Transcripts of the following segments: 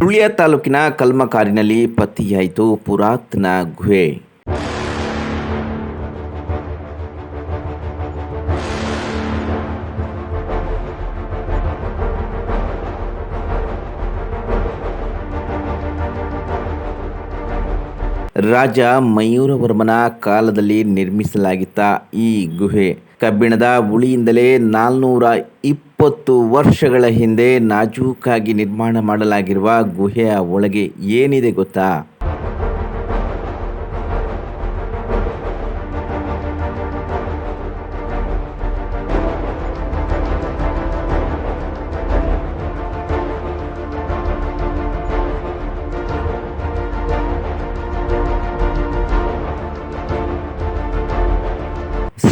ಸುಳ್ಯ ತಾಲೂಕಿನ ಕಲ್ಮಕಾರಿನಲ್ಲಿ ಪತ್ತೆಯಾಯಿತು ಪುರಾತನ ಗುಹೆ. ರಾಜ ಮಯೂರವರ್ಮನ ಕಾಲದಲ್ಲಿ ನಿರ್ಮಿಸಲಾಗಿತ್ತ ಈ ಗುಹೆ. ಕಬ್ಬಿಣದ ಉಳಿಯಿಂದಲೇ ನಾಲ್ನೂರ ಇಪ್ಪತ್ತು ವರ್ಷಗಳ ಹಿಂದೆ ನಾಜೂಕಾಗಿ ನಿರ್ಮಾಣ ಮಾಡಲಾಗಿರುವ ಗುಹೆಯ ಒಳಗೆ ಏನಿದೆ ಗೊತ್ತಾ?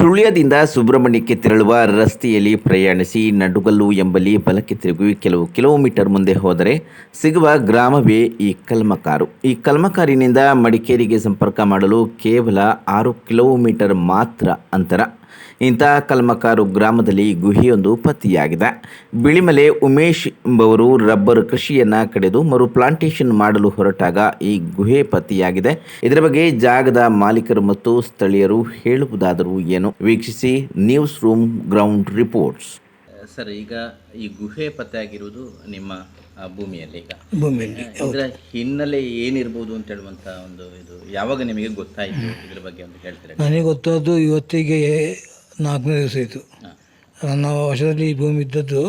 ಸುಳ್ಯದಿಂದ ಸುಬ್ರಹ್ಮಣ್ಯಕ್ಕೆ ತೆರಳುವ ರಸ್ತೆಯಲ್ಲಿ ಪ್ರಯಾಣಿಸಿ ನಡುಗಲ್ಲು ಎಂಬಲ್ಲಿ ಬಲಕ್ಕೆ ತಿರುಗಿ ಕೆಲವು ಕಿಲೋಮೀಟರ್ ಮುಂದೆ ಹೋದರೆ ಸಿಗುವ ಗ್ರಾಮವೇ ಈ ಕಲ್ಮಕಾರು. ಈ ಕಲ್ಮಕಾರಿನಿಂದ ಮಡಿಕೇರಿಗೆ ಸಂಪರ್ಕ ಮಾಡಲು ಕೇವಲ ಆರು ಕಿಲೋಮೀಟರ್ ಮಾತ್ರ ಅಂತರ. ಇಂತಹ ಕಲ್ಮಕಾರು ಗ್ರಾಮದಲ್ಲಿ ಗುಹೆಯೊಂದು ಪತ್ತೆಯಾಗಿದೆ ಬಿಳಿಮಲೆ ಉಮೇಶ್ ಎಂಬವರು ರಬ್ಬರ್ ಕೃಷಿಯನ್ನ ಕಡೆದು ಮರು ಪ್ಲಾಂಟೇಶನ್ ಮಾಡಲು ಹೊರಟಾಗ ಈ ಗುಹೆ ಪತ್ತೆಯಾಗಿದೆ ಇದರ ಬಗ್ಗೆ ಜಾಗದ ಮಾಲೀಕರು ಮತ್ತು ಸ್ಥಳೀಯರು ಹೇಳುವುದಾದರೂ ಏನು? ವೀಕ್ಷಿಸಿ news room ground reports. Sir, ಈಗ ಈ ಗುಹೆ ಪತ್ತೆಯಾಗಿರುವುದು ನಿಮ್ಮ ಭೂಮಿಯಲ್ಲಿ ಈಗ. ಭೂಮಿಯಲ್ಲಿ ಇದರ ಹಿನ್ನೆಲೆ ಏನಿರ್ಬೋದು ಅಂತ ಹೇಳುವಂತ ಒಂದು ಇದು ಯಾವಾಗ ನಿಮಗೆ ಗೊತ್ತಾಯಿತು ಇದ್ರ ಬಗ್ಗೆ ಅಂತ ಹೇಳ್ತಾರೆ? ನನಗೆ ಗೊತ್ತಾದ್ದು ಇವತ್ತಿಗೆ ನಾಲ್ಕನೇ ದಿವಸ ಆಯಿತು. ನನ್ನ ವರ್ಷದಲ್ಲಿ ಈ ಭೂಮಿ ಇದ್ದದ್ದು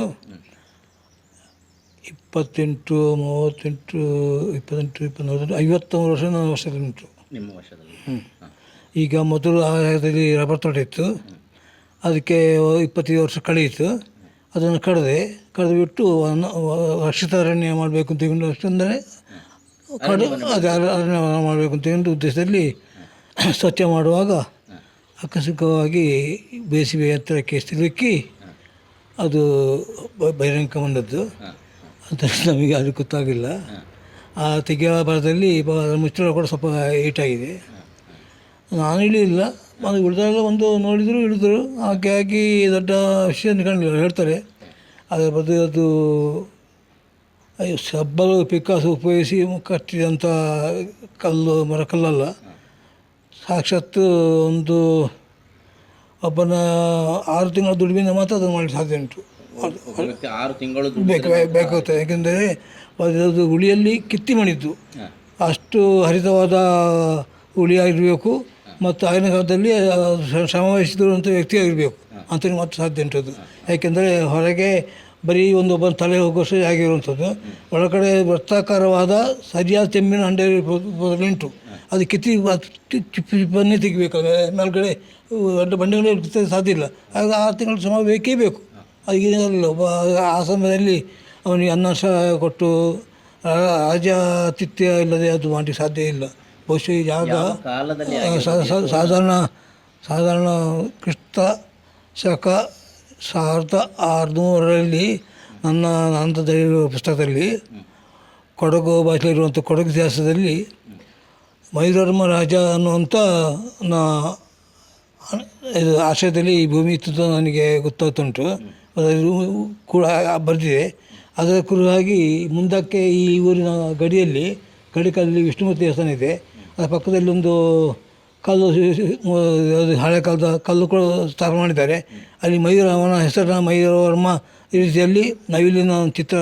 ಇಪ್ಪತ್ತೆಂಟು ಮೂವತ್ತೆಂಟು ಇಪ್ಪತ್ತೆಂಟು ಇಪ್ಪತ್ತ್ಮೂರು ಐವತ್ತೊಂದು ವರ್ಷ ನನ್ನ ವರ್ಷದಲ್ಲಿ ಉಂಟು. ನಿಮ್ಮ ವರ್ಷದಲ್ಲಿ. ಈಗ ಮೊದಲು ಆ ಜಾಗದಲ್ಲಿ ರಬ್ಬರ್ ತೋಟ ಇತ್ತು. ಅದಕ್ಕೆ ಇಪ್ಪತ್ತೈದು ವರ್ಷ ಕಳೆಯಿತು. ಅದನ್ನು ಕಡಿದೆ, ಕಡಿದು ಬಿಟ್ಟು ಅನ್ನ- ರಕ್ಷಿತ ಅರಣ್ಯ ಮಾಡಬೇಕು ಅಂತ ಹೇಳಿ ಅಂದರೆ ಕಡು ಅದು ಅರ- ಅರಣ್ಯ ಮಾಡಬೇಕು ಅಂತ ಹೇಳಿ ಉದ್ದೇಶದಲ್ಲಿ ಸ್ವಚ್ಛ ಮಾಡುವಾಗ ಆಕಸ್ಮಿಕವಾಗಿ ಬೇಸಿಗೆ ಹತ್ತಿರಕ್ಕೆ ಸಿಲುಕಿ ಅದು ಬಹಿರಂಗ ಬಂದದ್ದು. ಅಂತ ನಮಗೆ ಅದು ಗೊತ್ತಾಗಿಲ್ಲ. ಆ ತೆಗೆಯುವ ಬರದಲ್ಲಿ ಮುಚ್ಚಳ ಕೂಡ ಸ್ವಲ್ಪ ಏಟಾಗಿದೆ. ನಾನು ಇಳಿಲಿಲ್ಲ ಅದು ಉಳಿದಾಗ ಒಂದು ನೋಡಿದರು ಹಿಡಿದರು ಹಾಕಿ ಹಾಕಿ ದೊಡ್ಡ ವಿಷಯ ಕಾಣಲಿಲ್ಲ ಹೇಳ್ತಾರೆ. ಅದರ ಬದಲು ಅದು ಸಬ್ಬಲು ಪಿಕ್ಕಾಸು ಉಪಯೋಗಿಸಿ ಕಟ್ಟಿದಂಥ ಕಲ್ಲು ಮರಕಲ್ಲಲ್ಲ ಸಾಕ್ಷಾತ್ ಒಂದು ಒಬ್ಬನ ಆರು ತಿಂಗಳ ದುಡಿಮೆಯಿಂದ ಮಾತ್ರ ಅದನ್ನು ಮಾಡಲಿಕ್ಕೆ ಸಾಧ್ಯ ಉಂಟು. ಆರು ತಿಂಗಳು ಬೇಕು ಬೇಕಾಗುತ್ತೆ. ಯಾಕೆಂದರೆ ಅದು ಉಳಿಯಲ್ಲಿ ಕಿತ್ತಿ ಮಾಡಿದ್ದು ಅಷ್ಟು ಹರಿತವಾದ ಉಳಿಯಾಗಿರಬೇಕು ಮತ್ತು ಆಗಿನ ಕಾಲದಲ್ಲಿ ಸಮಾವೇಶದಿರುವಂಥ ವ್ಯಕ್ತಿ ಆಗಿರಬೇಕು ಅಂತ ಮಾತ್ರ ಸಾಧ್ಯ ಉಂಟದ್ದು ಅದು ಯಾಕೆಂದರೆ ಹೊರಗೆ ಬರೀ ಒಂದು ಒಬ್ಬನ ತಲೆ ಹೋಗೋಷ್ಟು ಆಗಿರುವಂಥದ್ದು. ಒಳಗಡೆ ವೃತ್ತಾಕಾರವಾದ ಸರಿಯಾದ ತೆಮ್ಮಿನ ಹಂಡೆ ಉಂಟು ಅದು ಕಿತ್ತಿ ಚಿಪ್ಪು ಚಿಪ್ಪನ್ನೇ ತೆಗಿಬೇಕು ಮೇಲ್ಗಡೆ ದೊಡ್ಡ ಬಂಡೆಗಳೇ ಸಾಧ್ಯ ಇಲ್ಲ. ಆಗ ಆರು ತಿಂಗಳು ಶ್ರಮ ಬೇಕೇ ಬೇಕು. ಅದಕ್ಕೇನಿಲ್ಲ ಒಬ್ಬ ಆ ಸಮಯದಲ್ಲಿ ಅವನಿಗೆ ಅನ್ನ ಸಹ ಕೊಟ್ಟು ರಾಜಾತಿಥ್ಯ ಇಲ್ಲದೆ ಅದು ಮಾಡಲಿಕ್ಕೆ ಸಾಧ್ಯ ಇಲ್ಲ. ಬಹುಶಃ ಸಾ- ಸಾಧಾರಣ ಸಾಧಾರಣ ಕ್ರಿಸ್ತ ಶಕ ಸಾವಿರದ ಆರುನೂರರಲ್ಲಿ ನನ್ನ ನಂತರದಲ್ಲಿರುವ ಪುಸ್ತಕದಲ್ಲಿ ಕೊಡಗು ಭಾಷೆಯಲ್ಲಿರುವಂಥ ಕೊಡಗು ಇತಿಹಾಸದಲ್ಲಿ ಮೈರರ್ಮ ರಾಜ ಅನ್ನುವಂಥ ನಾ ಇದು ಆಶ್ರಯದಲ್ಲಿ ಈ ಭೂಮಿ ಇತ್ತು ನನಗೆ ಗೊತ್ತಾಗ್ತುಂಟು. ಅದು ಕೂಡ ಬರೆದಿದೆ. ಅದರ ಕುರಿತಾಗಿ ಮುಂದಕ್ಕೆ ಈ ಊರಿನ ಗಡಿಯಲ್ಲಿ ಗಡಿಕಲ್ಲಿ ವಿಷ್ಣುಮೂರ್ತಿ ದೇವಸ್ಥಾನ ಇದೆ. ಅದರ ಪಕ್ಕದಲ್ಲಿ ಒಂದು ಕಲ್ಲು ಅದು ಹಳೆ ಕಾಲದ ಕಲ್ಲು ಕೂಡ ಸ್ಥಾಪನೆ ಮಾಡಿದ್ದಾರೆ. ಅಲ್ಲಿ ಮಯೂರ ಅವನ ಹೆಸರಿನ ಮಯೂರವರ್ಮ ಈ ರೀತಿಯಲ್ಲಿ ನವಿಲಿನ ಒಂದು ಚಿತ್ರ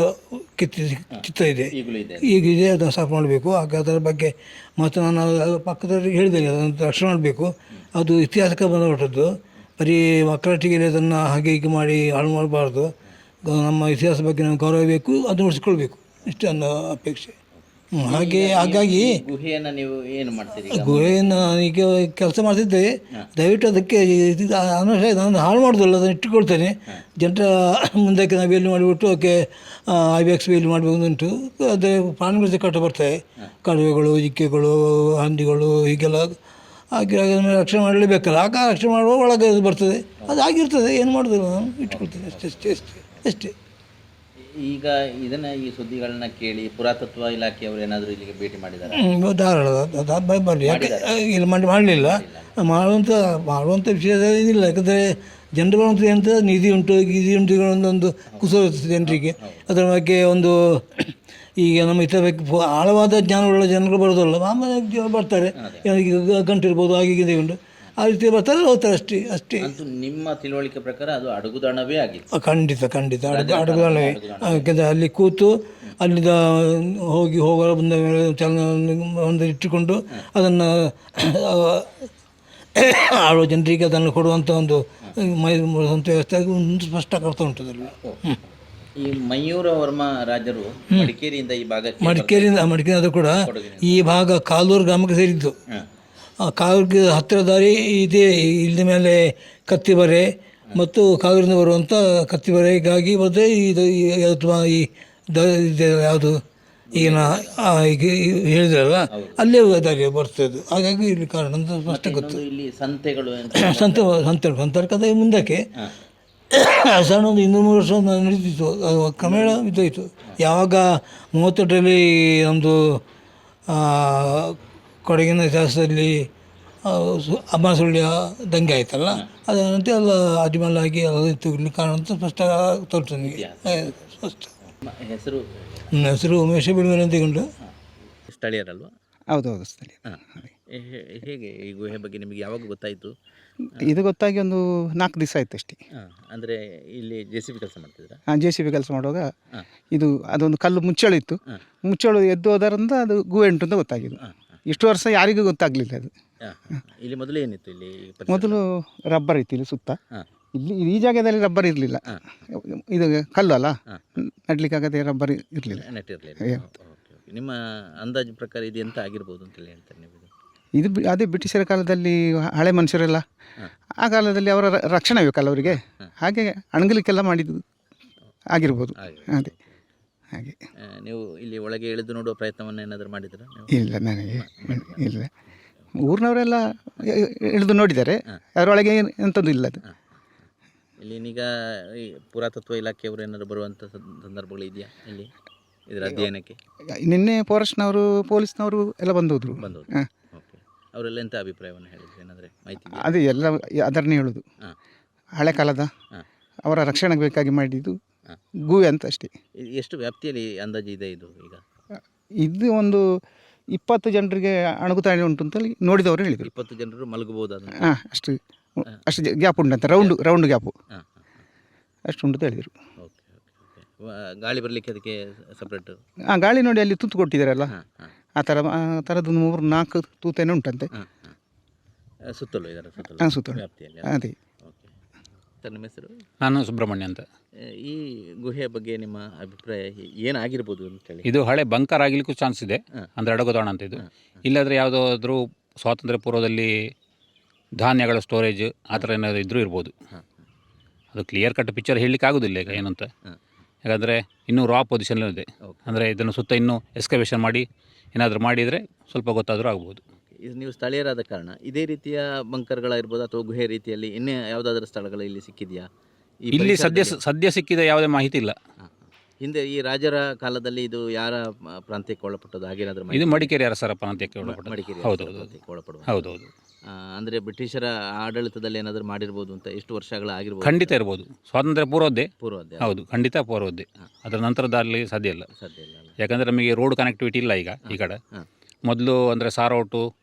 ಕಿತ್ತಿ ಚಿತ್ರ ಇದೆ. ಈಗ ಇದೆ. ಈಗಿದೆ ಅದನ್ನು ಸ್ಥಾಪನೆ ಮಾಡಬೇಕು. ಹಾಗೆ ಅದರ ಬಗ್ಗೆ ಮತ್ತು ನಾನು ಪಕ್ಕದಲ್ಲಿ ಹೇಳಿದ್ದೇನೆ ಅದನ್ನು ರಕ್ಷಣೆ ಮಾಡಬೇಕು. ಅದು ಇತಿಹಾಸಕ್ಕೆ ಬಂದಬಿಟ್ಟದ್ದು. ಬರೀ ಮಕ್ಕಳಟ್ಟಿಗೆ ಅದನ್ನು ಹಾಗೆ ಹೀಗೆ ಮಾಡಿ ಹಾಳು ಮಾಡಬಾರ್ದು. ನಮ್ಮ ಇತಿಹಾಸ ಬಗ್ಗೆ ನಾವು ಗೌರವ ಬೇಕು ಅದು ಉಳಿಸ್ಕೊಳ್ಬೇಕು. ಇಷ್ಟೇ ನನ್ನ ಅಪೇಕ್ಷೆ. ಹಾಗೆ ಹಾಗಾಗಿ ಗುಹೆಯನ್ನ ನೀವು ಏನು ಮಾಡ್ತೀರಿ? ಈಗ ಗುಹೆಯನ್ನು ಈಗ ಕೆಲಸ ಮಾಡ್ತಿದ್ದೆ ದಯವಿಟ್ಟು ಅದಕ್ಕೆ ಅನುಸಾರ ನಾನು ಹಾಳು ಮಾಡೋದಿಲ್ಲ ಅದನ್ನು ಇಟ್ಟುಕೊಳ್ತೇನೆ. ಜನರ ಮುಂದಕ್ಕೆ ನಾವು ಬೇಲಿ ಮಾಡಿಬಿಟ್ಟು ಅದಕ್ಕೆ ಐ ಬಿ ಎಕ್ಸ್ ಬೇಲಿ ಮಾಡಬೇಕು ಅದೇ ಪ್ರಾಣಿಗಳ ಕಟ್ಟ ಬರ್ತವೆ ಕಡುವೆಗಳು ಇಕ್ಕೆಗಳು ಹಂದಿಗಳು ಹೀಗೆಲ್ಲ ಹಾಗೆ ಅದನ್ನು ರಕ್ಷಣೆ ಮಾಡಲೇಬೇಕಲ್ಲ. ಆಗ ರಕ್ಷಣೆ ಮಾಡುವ ಒಳಗೆ ಬರ್ತದೆ. ಅದು ಆಗಿರ್ತದೆ. ಏನು ಮಾಡೋದಿಲ್ಲ. ನಾನು ಇಟ್ಕೊಳ್ತೇನೆ ಅಷ್ಟೇ ಅಷ್ಟೇ ಅಷ್ಟೇ ಅಷ್ಟೇ. ಈಗ ಇದನ್ನ ಈ ಸುದ್ದಿಗಳನ್ನ ಕೇಳಿ ಪುರಾತತ್ವ ಇಲಾಖೆಯವರು ಏನಾದರೂ ಇಲ್ಲಿಗೆ ಭೇಟಿ ಮಾಡಿದ್ದಾರೆ ಧಾರವಾಡ ಬರಲಿ ಯಾಕೆ ಇಲ್ಲಿ ಮಾಡಿ ಮಾಡಲಿಲ್ಲ. ಮಾಡುವಂಥ ಮಾಡುವಂಥ ವಿಷಯದಲ್ಲಿ ಏನಿಲ್ಲ. ಯಾಕಂದರೆ ಜನರು ಅಂತ ನಿಧಿ ಉಂಟು ನಿಧಿ ಉಂಟು ಒಂದೊಂದು ಕುಸು ಜನರಿಗೆ. ಅದರ ಬಗ್ಗೆ ಒಂದು ಈಗ ನಮ್ಮ ಇತರ ಆಳವಾದ ಜ್ಞಾನವುಳ್ಳ ಜನರು ಬರೋದಲ್ಲ ಆಮೇಲೆ ಬರ್ತಾರೆ. ಗಂಟು ಇರ್ಬೋದು ಹಾಗೆ ಇದೆ ಉಂಟು. ಆ ರೀತಿ ಬರ್ತಾರೆ ಹೋಗ್ತಾರೆ ಅಷ್ಟೇ ಅಷ್ಟೇ. ಅಂತೂ ನಿಮ್ಮ ತಿಳುವಳಿಕೆ ಪ್ರಕಾರ ಅದು ಅಡಗುದಾಣವೇ ಆಗಿದೆ ಖಂಡಿತ ಖಂಡಿತ. ಅಡುಗೆ ಅಡಗುದಾಣವೇ ಯಾಕೆಂದರೆ ಅಲ್ಲಿ ಕೂತು ಅಲ್ಲಿಂದ ಹೋಗಿ ಹೋಗಲು ಬಂದ ಮೇಲೆ ಚಲನ ಒಂದು ಇಟ್ಟುಕೊಂಡು ಅದನ್ನು ಆಳುವ ಜನರಿಗೆ ಅದನ್ನು ಕೊಡುವಂಥ ಒಂದು ಮೈ ಮೂಡುವಂಥ ವ್ಯವಸ್ಥೆ ಒಂದು ಸ್ಪಷ್ಟ ಕರ್ತ ಉಂಟು ಅದರಲ್ಲಿ. ಈ ಮಯೂರ ವರ್ಮ ರಾಜರು ಮಡಿಕೇರಿಯಿಂದ ಈ ಭಾಗ ಮಡಿಕೇರಿಯಿಂದ ಮಡಿಕೇರಿ ಅದು ಕೂಡ ಈ ಭಾಗ ಕಾಲೂರು ಗ್ರಾಮಕ್ಕೆ ಸೇರಿದ್ದು. ಕಾಲೂರಿಗೆ ಹತ್ತಿರ ದಾರಿ ಇದೆ. ಇಲ್ಲಿ ಮೇಲೆ ಕತ್ತಿಬರೆ ಮತ್ತು ಕಾಲೂರಿಂದ ಬರುವಂಥ ಕತ್ತಿಬರೆಗಾಗಿ ಮತ್ತು ಇದು ಈ- ಅಥವಾ ಈ ದ ಇದೆ ಯಾವುದು ಈಗಿನ ಈಗ ಹೇಳಿದ್ರಲ್ಲ ಅಲ್ಲೇ ದಾರಿ ಬರ್ತದೆ ಹಾಗಾಗಿ ಇಲ್ಲಿ ಕಾರಣ ಅಂತ ಸ್ಪಷ್ಟ ಗೊತ್ತು. ಸಂತೆ ಸಂತೆಗಳು ಸಂತ ಸಂತ ಸಂತರ್ಕದ ಮುಂದಕ್ಕೆ ಸಣ್ಣ ಒಂದು ಇನ್ನೂರು ಮೂರು ವರ್ಷ ನಡೀತಿತ್ತು. ಅದು ಕ್ರಮೇಣ ಇದ್ದಾಯಿತು ಯಾವಾಗ ಮೂವತ್ತೆಂಟರಲ್ಲಿ ಒಂದು ಆ, ಕೊಡಗಿನ ಇತಿಹಾಸದಲ್ಲಿ ಸು- ಅಮ್ಮ ಸುಳ್ಳಿಯ ದಂಗೆ ಆಯ್ತಲ್ಲ? ಅದರಂತೆ ನಂತರ ಎಲ್ಲ ಅಜ್ಮಲ್ ಆಗಿ ಎಲ್ಲ ಕಾರಣ ಅಂತ ಸ್ಪಷ್ಟ ತೋರ್ತದೆ ನನಗೆ ಆ, ಸ್ಪಷ್ಟ. ಹೆಸರು? ನನ್ನ ಹೆಸರು ಉಮೇಶ ಬಿಡುವರೆ ಅಂತಕೊಂಡು ಸ್ಥಳೀಯರಲ್ವಾ? ಹೌದು ಸ್ಥಳೀಯ ಹಾಂ. ಹೇಗೆ ಈ ಗುಹೆ ಬಗ್ಗೆ ನಿಮಗೆ ಯಾವಾಗ ಗೊತ್ತಾಯಿತು? ಇದು ಗೊತ್ತಾಗಿ ಒಂದು ನಾಲ್ಕು ದಿವಸ ಆಯ್ತು ಅಷ್ಟೇ. ಹಾಂ ಅಂದರೆ ಇಲ್ಲಿ ಜೆ ಸಿ ಬಿ ಕೆಲಸ ಮಾಡ್ತಿದ್ದೀರಾ? ಹಾಂ ಜೆ ಸಿ ಬಿ ಕೆಲಸ ಮಾಡುವಾಗ. ಇದು ಅದೊಂದು ಕಲ್ಲು ಮುಚ್ಚಳಿತ್ತು. ಮುಚ್ಚಳು ಎದ್ದು ಹೋದರಿಂದ ಅದು ಗುಹೆ ಉಂಟು ಅಂತ ಗೊತ್ತಾಗಿದ್ದು ಹಾಂ. ಇಷ್ಟು ವರ್ಷ ಯಾರಿಗೂ ಗೊತ್ತಾಗಲಿಲ್ಲ ಅದು. ಇಲ್ಲಿ ಮೊದಲು ಏನಿತ್ತು ಇಲ್ಲಿ ಪರಿಸರ? ಮೊದಲು ರಬ್ಬರ್ ಇತ್ತು ಇಲ್ಲಿ ಸುತ್ತ. ಹಾಂ. ಇಲ್ಲಿ ಈ ಜಾಗದಲ್ಲಿ ರಬ್ಬರ್ ಇರಲಿಲ್ಲ. ಇದು ಕಲ್ಲು ಅಲ್ಲ? ನೆಡ್ಲಿಕ್ಕಾಗದೆ ನಡ್ಲಿಕ್ಕಾಗದೆ ರಬ್ಬರ್ ಇರಲಿಲ್ಲ. ನೆಟ್ಟಿರಲಿಲ್ಲ ಓಕೆ ಓಕೆ. ನಿಮ್ಮ ಅಂದಾಜು ಪ್ರಕಾರ ಇದು ಎಂತ ಆಗಿರ್ಬೋದು ಅಂತೇಳಿ ಹೇಳ್ತಾರೆ ನೀವು ಇದು? ಇದು ಬಿ- ಅದೇ ಬ್ರಿಟಿಷರ ಕಾಲದಲ್ಲಿ ಹಳೆ ಮನುಷ್ಯರೆಲ್ಲ ಆ ಕಾಲದಲ್ಲಿ ಅವರ ರ- ರಕ್ಷಣೆ ಬೇಕಲ್ಲ ಅವರಿಗೆ? ಹಾಗೆ ಅಣಗಲಿಕ್ಕೆಲ್ಲ ಮಾಡಿದ್ದು ಆಗಿರ್ಬೋದು. ಹಾಗೆ. ಅದೇ. ಹಾಗೆ. ಆ, ನೀವು ಇಲ್ಲಿ ಒಳಗೆ ಇಳಿದು ನೋಡುವ ಪ್ರಯತ್ನವನ್ನು ಏನಾದರೂ ಮಾಡಿದ್ದೀರಾ ನೀವು? ಇಲ್ಲ ನನಗೆ ಇಲ್ಲ. ಊರಿನವರೆಲ್ಲ ಇಳಿದು ನೋಡಿದ್ದಾರೆ. ಅದರೊಳಗೆ ಏನು ಎಂಥದ್ದು ಇಲ್ಲ ಅದು. ಇಲ್ಲಿ ಈಗ ಈ ಪುರಾತತ್ವ ಇಲಾಖೆಯವರು ಏನಾದರೂ ಬರುವಂಥ ಸಂದ್- ಸಂದರ್ಭಗಳು ಇದೆಯಾ ಇಲ್ಲಿ? ಇದರ ಅಧ್ಯಯನಕ್ಕೆ? ನಿನ್ನೆ ಫಾರೆಸ್ಟ್ನವರು ಪೊಲೀಸ್ನವರು ಎಲ್ಲ ಬಂದೋದ್ರು. ಬಂದು ಹಾಂ. ಓಕೆ ಅವರೆಲ್ಲ ಎಂಥ ಅಭಿಪ್ರಾಯವನ್ನು ಹೇಳಿದ್ರು? ಏನಾದರೆ ಮಾಹಿತಿ ಇದೆಯಾ? ಅದೇ ಎಲ್ಲ ಅದರನ್ನೇ ಹೇಳೋದು. ಹಾಂ. ಹಳೆ ಕಾಲದ ಹಾಂ. ಅವರ ರಕ್ಷಣೆಗೆ ಬೇಕಾಗಿ ಮಾಡಿದ್ದು. ಗೂವೆ ಅಂತ ಅಷ್ಟೇ. ಎಷ್ಟು ವ್ಯಾಪ್ತಿಯಲ್ಲಿ ಅಂದಾಜು ಇದೆ ಇದು ಈಗ? ಇದು ಒಂದು ಇಪ್ಪತ್ತು ಜನರಿಗೆ ಅಣಗುತಾಣೆ ಉಂಟು ಅಂತೇಳಿ ನೋಡಿದವರು ಹೇಳಿದರು. ಇಪ್ಪತ್ತು ಜನರು ಮಲಗಬಹುದು ಹಾಂ ಅಷ್ಟು ಅಷ್ಟು ಗ್ಯಾಪ್ ಉಂಟಂತ ರೌಂಡ್ ರೌಂಡ್ ಗ್ಯಾಪು. ಹಾಂ ಅಷ್ಟು ಉಂಟು ಅಂತ ಹೇಳಿದರು. Okay okay okay. ಗಾಳಿ ಬರಲಿಕ್ಕೆ ಅದಕ್ಕೆ ಸಪ್ರೇಟ್ ಹಾಂ ಗಾಳಿ ನೋಡಿ ಅಲ್ಲಿ ತುತ್ತು ಕೊಟ್ಟಿದ್ದಾರಲ್ಲ ಹಾಂ ಹಾಂ. ಆ ಥರ ಆ ಥರದ್ದು ಮೂರು ನಾಲ್ಕು ತೂತೇನೆ ಉಂಟಂತೆ. ಹಾಂ ಹಾಂ. ಸುತ್ತಲೂ ಇದರ ಸುತ್ತಲೂ ಹಾಂ ಸುತ್ತಲೂ. ವ್ಯಾಪ್ತಿಯಲ್ಲಿ ಅದೇ. ಸರ್ ನಿಮ್ಮ ಹೆಸರು? ನಾನು ಸುಬ್ರಹ್ಮಣ್ಯ ಅಂತ. ಈ ಗುಹೆಯ ಬಗ್ಗೆ ನಿಮ್ಮ ಅಭಿಪ್ರಾಯ ಏನಾಗಿರ್ಬೋದು ಅಂತೇಳಿ ಇದು ಹಳೆ ಬಂಕರ್ ಆಗಲಿಕ್ಕೂ ಚಾನ್ಸ್ ಇದೆ. ಅಂದರೆ ಅಡಗೋದಾಣ ಅಂತ ಇದು. ಇಲ್ಲಾದರೆ ಯಾವುದಾದ್ರೂ ಸ್ವಾತಂತ್ರ್ಯ ಪೂರ್ವದಲ್ಲಿ ಧಾನ್ಯಗಳ ಸ್ಟೋರೇಜ್ ಆ ಥರ ಏನಾದರೂ ಇದ್ದರೂ ಇರ್ಬೋದು. ಅದು ಕ್ಲಿಯರ್ ಕಟ್ ಪಿಕ್ಚರ್ ಹೇಳಲಿಕ್ಕೆ ಆಗೋದಿಲ್ಲ ಈಗ ಏನಂತ. ಯಾಕಂದರೆ ಇನ್ನೂ ರಾ ಪೊಸಿಷನ್ ಇದೆ. Okay. ಅಂದರೆ ಇದನ್ನು ಸುತ್ತ ಇನ್ನೂ ಎಸ್ಕವೇಷನ್ ಮಾಡಿ ಏನಾದರೂ ಮಾಡಿದರೆ ಸ್ವಲ್ಪ ಗೊತ್ತಾದರೂ ಆಗ್ಬೋದು. ಇದು ನೀವು ಸ್ಥಳೀಯರಾದ ಕಾರಣ ಇದೇ ರೀತಿಯ ಬಂಕರ್ಗಳಾಗಿರ್ಬೋದು ಅಥವಾ ಗುಹೆ ರೀತಿಯಲ್ಲಿ ಇನ್ನೇ ಯಾವುದಾದ್ರೂ ಸ್ಥಳಗಳು ಇಲ್ಲಿ ಸಿಕ್ಕಿದೆಯಾ? ಈ ಇಲ್ಲಿ ಸದ್ಯ ಪರಿಸರದಲ್ಲಿ? ಸದ್ಯ ಸಿಕ್ಕಿದ ಯಾವುದೇ ಮಾಹಿತಿ ಇಲ್ಲ. ಹಿಂದೆ ಈ ರಾಜರ ಕಾಲದಲ್ಲಿ ಇದು ಯಾರ ಮ, ಪ್ರಾಂತ್ಯಕ್ಕೆ ಒಳಪಟ್ಟದ್ದು? ಹಾಗೇನಾದ್ರೂ ಮಾಹಿತಿ ಇದು ಮಡಿಕೇರಿ ಅರಸರ ಪ್ರಾಂತ್ಯಕ್ಕೆ ಒಳಪಟ್ಟ. ಮಡಿಕೇರಿ ಹೌದು ಹೌದು ಪ್ರಾಂತ್ಯಕ್ಕೆ ಒಳಪಡುವ. ಹೌದೌದು ಆ, ಅಂದ್ರೆ ಬ್ರಿಟಿಷರ ಆಡಳಿತದಲ್ಲಿ ಏನಾದರೂ ಮಾಡಿರ್ಬೋದು ಅಂತ ಎಷ್ಟು ವರ್ಷಗಳ ಆಗಿರ್ಬೋದು? ಖಂಡಿತ ಇರ್ಬೋದು. ಸ್ವಾತಂತ್ರ್ಯ ಪೂರ್ವದ್ದೇ. ಪೂರ್ವದ್ದೇ ಹೌದು. ಖಂಡಿತ ಪೂರ್ವದ್ದೇ. ಅದರ ನಂತರದಲ್ಲಿ ಸಾಧ್ಯ ಇಲ್ಲ. ಸಾಧ್ಯ ಇಲ್ಲ ಅಲ್ಲ. ಯಾಕಂದರೆ ನಮಗೆ ರೋಡ್ ಕನೆಕ್ಟಿವಿಟಿ ಇಲ್ಲ ಈಗ ಈ ಕಡೆ. ಹಾಂ. ಮೊದಲು ಅಂದರೆ ಸಾರೋಟು.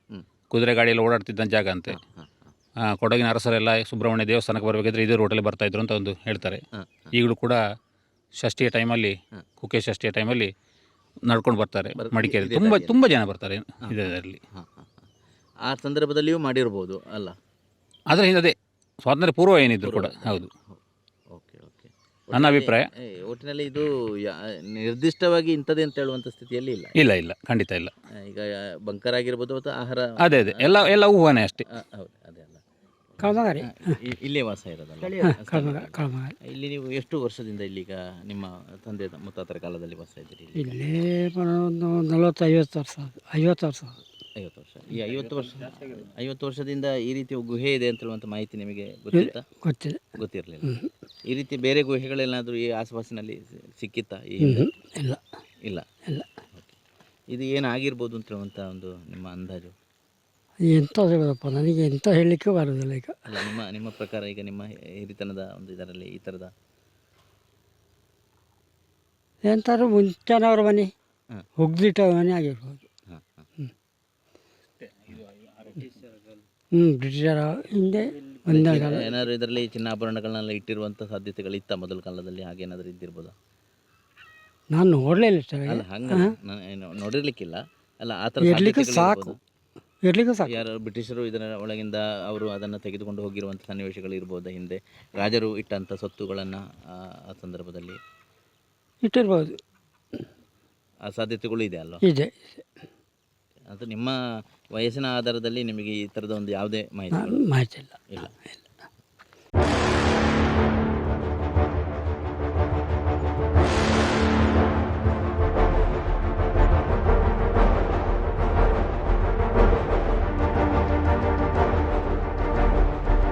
ಕುದುರೆ ಗಾಡಿಯಲ್ಲಿ ಓಡಾಡ್ತಿದ್ದ ಜಾಗ ಅಂತೆ. ಕೊಡಗಿನ ಅರಸರೆಲ್ಲ ಸುಬ್ರಹ್ಮಣ್ಯ ದೇವಸ್ಥಾನಕ್ಕೆ ಬರಬೇಕಿದ್ರೆ ಇದೇ ರೋಟಲ್ಲಿ ಬರ್ತಾಯಿದ್ರು ಅಂತ ಒಂದು ಹೇಳ್ತಾರೆ. ಈಗಲೂ ಕೂಡ ಷಷ್ಠಿಯ ಟೈಮಲ್ಲಿ. ಕುಕ್ಕೆ ಷಷ್ಠಿಯ ಟೈಮಲ್ಲಿ ನಡ್ಕೊಂಡು ಬರ್ತಾರೆ ಬರ್- ಮಡಿಕೇರಿ ತುಂಬ ತುಂಬ ಜನ ಬರ್ತಾರೆ ಇದರಲ್ಲಿ. ಆ ಸಂದರ್ಭದಲ್ಲಿಯೂ ಮಾಡಿರ್ಬೋದು ಅಲ್ಲ? ಆದರೆ ಅದೇ ಸ್ವಾತಂತ್ರ್ಯ ಪೂರ್ವ ಏನಿದ್ರು ಕೂಡ ಹೌದು. ನನ್ನ ಅಭಿಪ್ರಾಯ. ಒಟ್ಟಿನಲ್ಲಿ ಇದು ಯಾ- ನಿರ್ದಿಷ್ಟವಾಗಿ ಇಂಥದ್ದೇ ಅಂತ ಹೇಳುವಂಥ ಸ್ಥಿತಿಯಲ್ಲಿ ಇಲ್ಲ. ಇಲ್ಲ ಇಲ್ಲ ಖಂಡಿತ ಇಲ್ಲ. ಈಗ ಬಂಕರ್ ಆಗಿರ್ಬೋದು ಅಥವಾ ಆಹಾರ ಅದೇ ಅದೇ ಎಲ್ಲ ಎಲ್ಲ ಹೂವನೇ ಅಷ್ಟೇ. ಹೌದು ಅದೇ ಅಲ್ಲ. ಕಳಮಗಾರಿ. ಇ- ಇಲ್ಲೇ ವಾಸ ಇರೋದಲ್ಲ. ಕಳಮಗ ಇಲ್ಲಿ ನೀವು ಎಷ್ಟು ವರ್ಷದಿಂದ ಇಲ್ಲಿಗ ನಿಮ್ಮ ತಂದೆ ಮುತ್ತಾತರ ಕಾಲದಲ್ಲಿ ವಾಸ ಇದ್ದೀರಿ ಇಲ್ಲಿ? ಒಂದು ನಲವತ್ತು ಐವತ್ತು ವರ್ಷ ಐವತ್ತು ವರ್ಷ ಐವತ್ತು ವರ್ಷ. ಈ ಐವತ್ತು ವರ್ಷ ಐವತ್ತು ವರ್ಷದಿಂದ ಈ ರೀತಿ ಗುಹೆ ಇದೆ ಅಂತ ಹೇಳುವಂಥ ಮಾಹಿತಿ ನಿಮಗೆ ಗೊತ್ತಿತ್ತಾ? ಗೊತ್ತಿದೆ ಗೊತ್ತಿರಲಿಲ್ಲ. ಈ ರೀತಿ ಬೇರೆ ಗುಹೆಗಳೇನಾದರೂ ಈ ಆಸುಪಾಸಿನಲ್ಲಿ ಸಿಕ್ಕಿತ್ತಾ ಈ ಹಿಂದೆ? ಇಲ್ಲ. ಇಲ್ಲ? ಇಲ್ಲ. ಇದು ಏನಾಗಿರ್ಬೋದು ಅಂತ ಒಂದು ನಿಮ್ಮ ಅಂದಾಜು? ಎಂತ ಹೇಳೋದಪ್ಪ ನನಗೆ ಎಂತ ಹೇಳಲಿಕ್ಕೆ ಬರೋದಿಲ್ಲ ಈಗ. ಅಲ್ಲ ನಿಮ್ಮ ನಿಮ್ಮ ಪ್ರಕಾರ ಈಗ ನಿಮ್ಮ ಹಿರಿತನದ ಒಂದು ಇದರಲ್ಲಿ ಈ ಥರದ? ಎಂತಾದ್ರು ಮುಂಚೆನವ್ರ ಮನೆ ಒಗ್ದಿಟ್ಟ ಮನೆ ಆಗಿರ್ಬೋದು. ಹಾಂ ಹಾಂ. ಹ್ಞೂ ಬ್ರಿಟಿಷರ ಹಿಂದೆ ಒಂದೇ ಏನಾದ್ರು ಇದರಲ್ಲಿ ಚಿನ್ನಾಭರಣಗಳನ್ನೆಲ್ಲ ಇಟ್ಟಿರುವಂಥ ಸಾಧ್ಯತೆಗಳು ಇತ್ತ ಮೊದಲ ಕಾಲದಲ್ಲಿ ಹಾಗೇನಾದರೂ ಇದ್ದಿರ್ಬೋದಾ? ನಾನು ನೋಡಲಿಲ್ಲ ಸರ್ ಅಲ್ಲ ಹಂಗೆ ನೋಡಿರ್ಲಿಕ್ಕಿಲ್ಲ. ಅಲ್ಲ ಆ ಥರ ಇರ್ಲಿಕ್ಕೆ ಸಾಧ್ಯತೆಗಳು ಸಾಕು. ಇರ್ಬೋದಾ? ಇರ್ಲಿಕ್ಕೆ ಸಾಕು. ಯಾರು ಬ್ರಿಟಿಷರು ಇದರ ಒಳಗಿಂದ ಅವರು ಅದನ್ನು ತೆಗೆದುಕೊಂಡು ಹೋಗಿರುವಂಥ ಸನ್ನಿವೇಶಗಳು ಇರ್ಬೋದಾ ಹಿಂದೆ? ರಾಜರು ಇಟ್ಟಂಥ ಸೊತ್ತುಗಳನ್ನು ಆ ಸಂದರ್ಭದಲ್ಲಿ? ಇಟ್ಟಿರ್ಬೋದು. ಆ ಸಾಧ್ಯತೆಗಳು ಇದೆ ಅಲ್ವಾ? ಇದೆ. ಅದು ನಿಮ್ಮ ವಯಸ್ಸಿನ ಆಧಾರದಲ್ಲಿ ನಿಮಗೆ ಈ ಥರದ ಒಂದು ಯಾವುದೇ ಮಾಹಿತಿ ಮಾಹಿತಿ ಇಲ್ಲ. ಇಲ್ಲ.